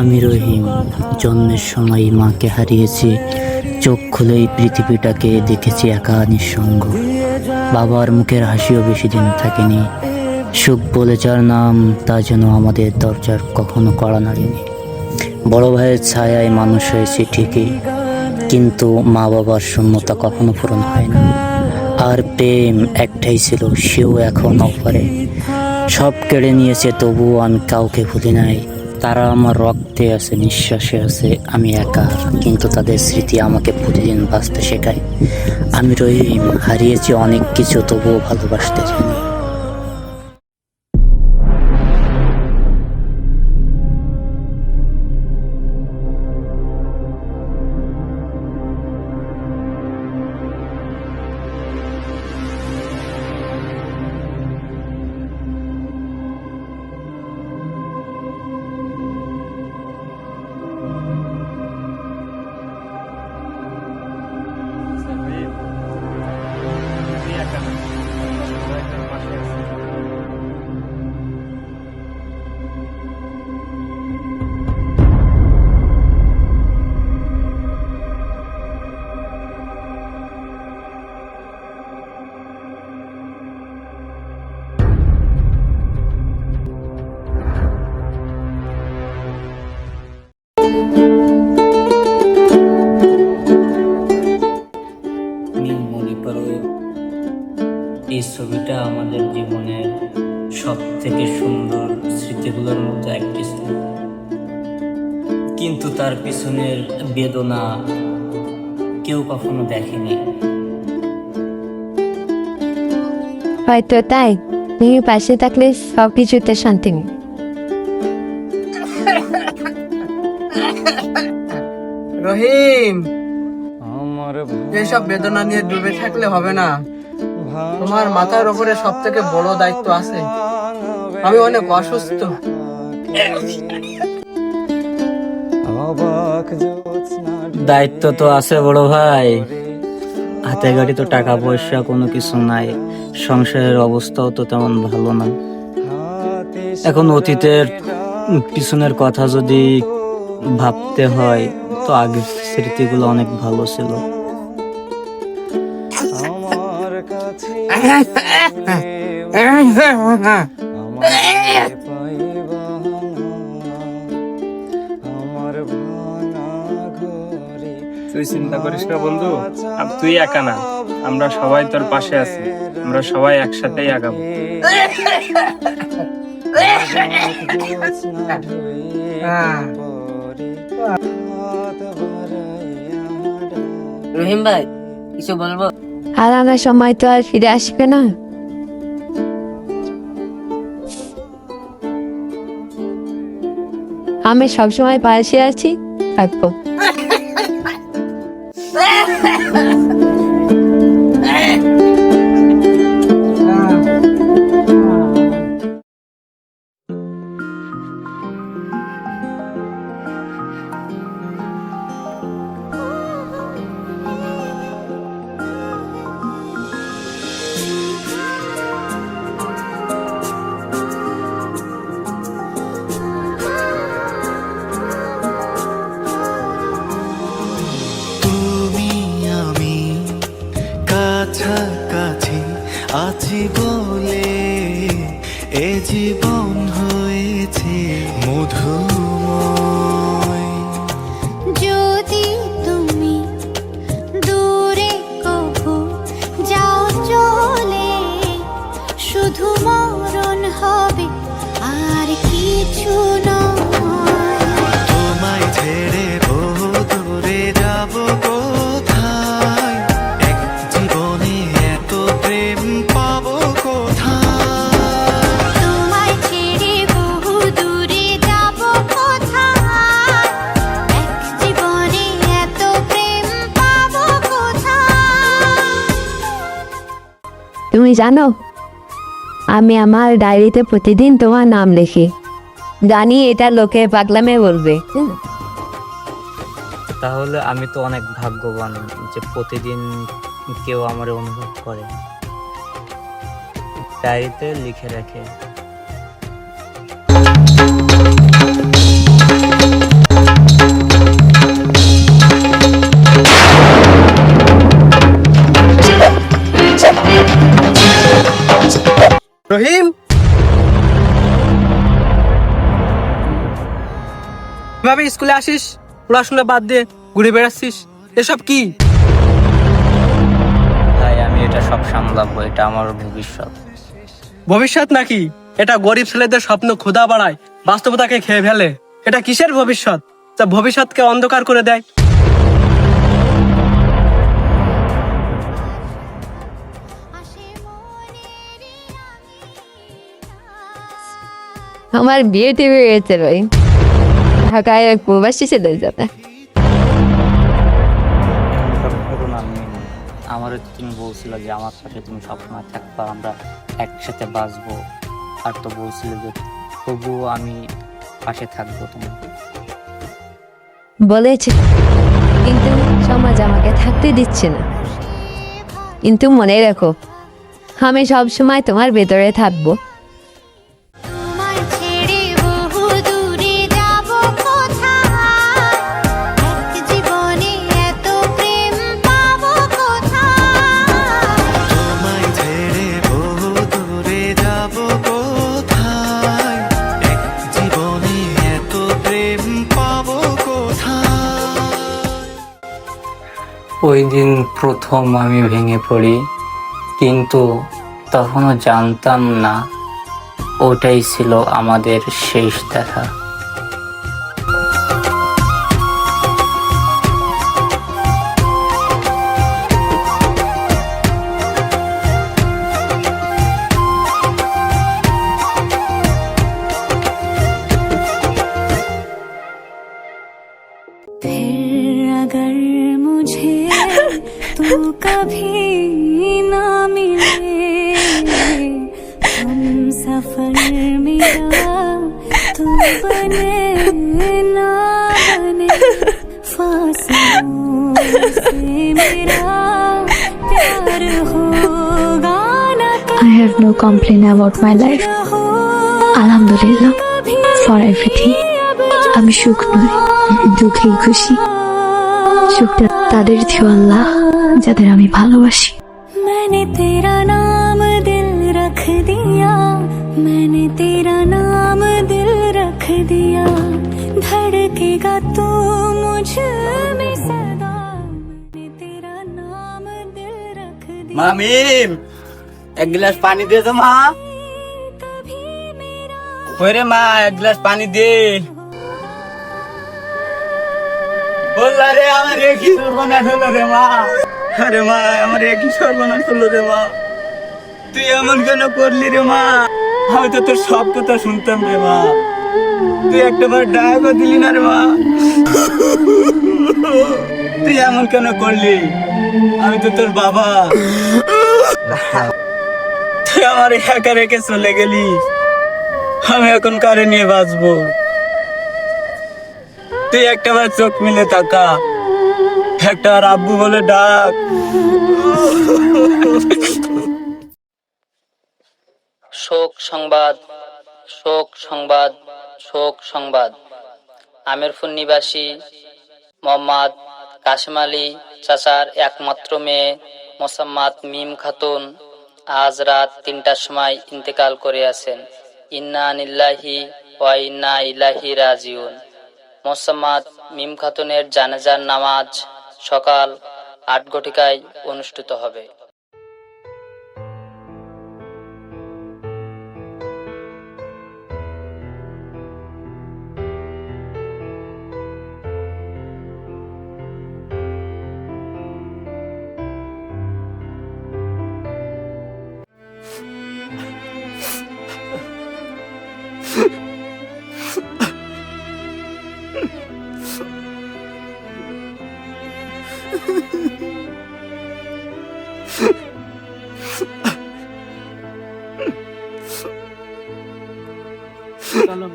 আমি রহিম, জন্মের সময় মাকে হারিয়েছি। চোখ খুলেই পৃথিবীটাকে দেখেছি একা, নিঃসঙ্গ। বাবার মুখের হাসিও বেশি দিন থাকেনি। সুখ বলে যার নাম, তা যেন আমাদের দরজার কখনো কড়া নাড়েনি। বড় ভাইয়ের ছায়ায় মানুষ হয়েছে ঠিকই, কিন্তু মা বাবার শূন্যতা কখনো পূরণ হয় না আর প্রেম একটাই ছিল, সেও এখন অফারে সব কেড়ে নিয়েছে, তবুও আমি কাউকে ভুলি নাই। তারা আমার রক্তে আছে, নিঃশ্বাসে আছে, আমি একা। কিন্তু তাদের স্মৃতি আমাকে প্রতিদিন বাঁচতে শেখায়। আমি রহিম, হারিয়েছি অনেক কিছু, তবুও ভালোবাসতে জানি ছবিটা আমাদের জীবনের সব থেকে সুন্দর স্মৃতিগুলোর মধ্যে একটি ছিল কিন্তু তার পিছনের বেদনা কেউ কখনো দেখেনি। হয়তো তাই তুমি পাশে থাকলে সব কিছুতে শান্তি নেই। রহিম! আমার এইসব বেদনা নিয়ে ডুবে থাকলে হবে না। তোমার মাথার উপরে সব থেকে বড় দায়িত্ব আছে। আমি অনেক অসুস্থ। দায়িত্ব তো আছে বড় ভাই। হাতে গাড়ি তো টাকা পয়সা, কোনো কিছু নাই। সংসারের অবস্থাও তো তেমন ভালো না। এখন অতীতের পিছনের কথা যদি ভাবতে হয়, তো আগের স্মৃতিগুলো অনেক ভালো ছিল। তুই চিন্তা করিস না, বন্ধু। আর তুই একা না। আমরা সবাই তোর পাশে আছি। আমরা সবাই একসাথেই আগাবো। রহিম ভাই, কিছু বলব? হারানোর সময় তো আর ফিরে আসবে না। আমি সবসময় পাশে আছি থাকব। Thơm তুমি জানো? আমি আমার ডায়েরিতে প্রতিদিন তোমার নাম লিখি। জানি এটা লোকে পাগলামে বলবে। তাহলে আমি তো অনেক ভাগ্যবান যে প্রতিদিন কেউ আমার অনুভব করে। ডায়েরিতে লিখে রাখে। এভাবে স্কুলে আসিস? পড়াশোনা বাদ দিয়ে ঘুরে বেড়াচ্ছিস? এসব কি? ভাই আমি এটা সব সামলাবো এটা আমার ভবিষ্যৎ। ভবিষ্যৎ নাকি? এটা গরিব ছেলেদের স্বপ্ন ক্ষুধা বাড়ায় বাস্তবতাকে খেয়ে ফেলে। এটা কিসের ভবিষ্যৎ? যা ভবিষ্যৎকে অন্ধকার করে দেয়। আমার বিয়ে টিভি হয়েছে ভাই ঢাকায় প্রবাসী ছেলে যাবে। তো তুমি বলছিল যে আমার পাশে তুমি সবসময় থাকবা আমরা একসাথে বাঁচবো। আর তো বলছিল যে তবুও আমি পাশে থাকব তোমার। বলেছে কিন্তু সমাজ আমাকে থাকতে দিচ্ছে না। কিন্তু মনে রাখো আমি সবসময় তোমার ভেতরে থাকব। ওই দিন প্রথম আমি ভেঙে পড়ি কিন্তু তখনও জানতাম না ওটাই ছিল আমাদের শেষ দেখা फिर अगर मुझे तू कभी ना मिले हम सफर मेरा तू बने ना बने फासलों से मेरा प्यार होगा ना I have no complaint about my life. আলহামদুলিল্লাহ ফর এভরিথিং আমি সুখ নই দুঃখেই খুশি সুখটা তাদের দিও আল্লাহ যাদের আমি ভালোবাসি मैंने तेरा नाम दिल रख दिया मैंने तेरा नाम दिल रख दिया धड़केगा तू मुझ में सदा मैंने तेरा नाम दिल रख दिया মামিম এক গ্লাস পানি দে তো মা कभी मेरा ওরে মা এক গ্লাস পানি দে বললা রে আমার একই সর্বনাশ হলো রে মা আরে মা, আমার একই সর্বনাশ হলো রে মা? তুই এমন কেন করলি রে মা? আমি তো তোর সব কথা শুনতাম রে মা। তুই একটা বার ডায়গও দিলি না রে মা। তুই এমন কেন করলি? আমি তো তোর বাবা। তুই আমার একা রেখে চলে গেলি। আমি এখন কারে নিয়ে বাঁচবো? তুই একটা বার চোখ মিলে তাকা। একটা আব্বু বলে ডাক। শোক সংবাদ শোক সংবাদ শোক সংবাদ। আমিরপুর নিবাসী মোহাম্মদ কাশিম আলী চাচার একমাত্র মেয়ে মোসাম্মাদ মিম খাতুন আজ রাত তিনটার সময় ইন্তেকাল করে আছেন। ইন্না নিল্লাহি ওয়া ইন্না ইলাহি রাজিউন। মোসাম্মাদ মিম খাতুনের জানাজার নামাজ সকাল আট ঘটিকায় অনুষ্ঠিত হবে। Solo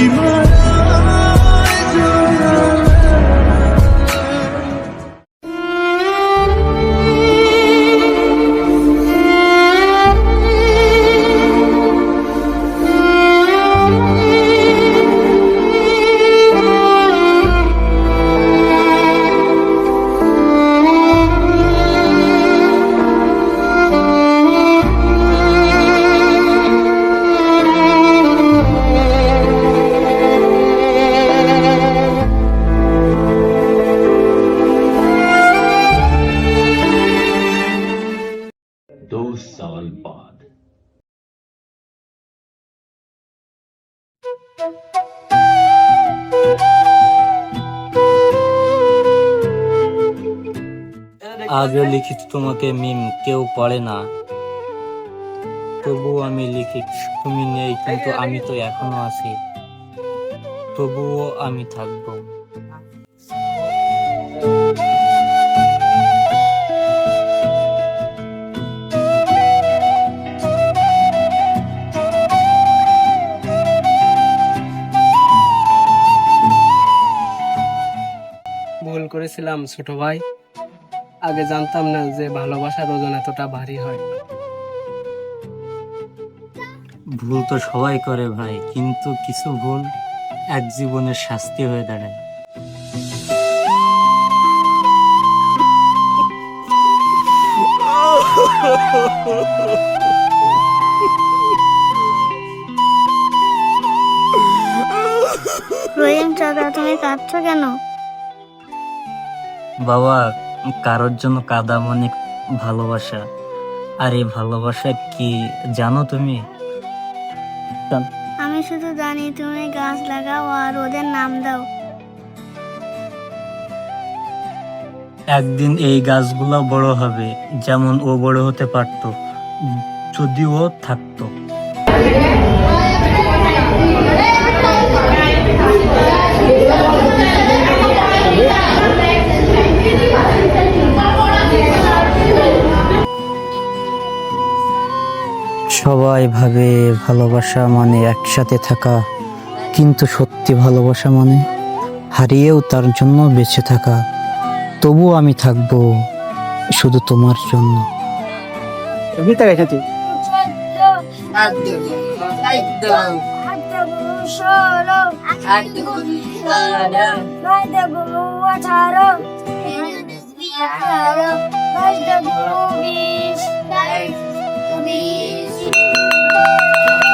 dreamer. আজও লিখি তোমাকে মিম, কেউ পড়ে না। তবুও আমি লিখি তুমি নেই, কিন্তু আমি তো এখনও আছি। তবুও আমি থাকব। ভুল করেছিলাম, ছোট ভাই। আগে জানতাম না যে ভালোবাসার ওজন এতটা ভারী হয়। ভুল তো সবাই করে ভাই কিন্তু কিছু ভুল এক জীবনের শাস্তি হয়ে দাঁড়ায়। রহিম চাচা তুমি কাঁদছো কেন? বাবা কারোর জন্য কাদা মানে ভালোবাসা। আর এই ভালোবাসা কি জানো তুমি? আমি শুধু জানি তুমি গাছ লাগাও আর ওদের নাম দাও। একদিন এই গাছগুলো বড় হবে যেমন ও বড় হতে পারতো যদি ও থাকতো। সবাই ভাবে ভালোবাসা মানে একসাথে থাকা কিন্তু সত্যি ভালোবাসা মানে হারিয়েও তার জন্য বেঁচে থাকা তবু আমি থাকব শুধু তোমার জন্য মিথ্যা Woo!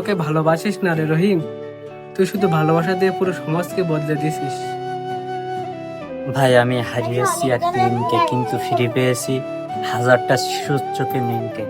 ওকে ভালোবাসিস না রে রহিম? তুই শুধু ভালোবাসা দিয়ে পুরো সমাজকে বদলে দিছিস। ভাই, আমি হারিয়েছি আর মিমকে কিন্তু ফিরে পেয়েছি হাজারটা শিশুর চোখে মিমকে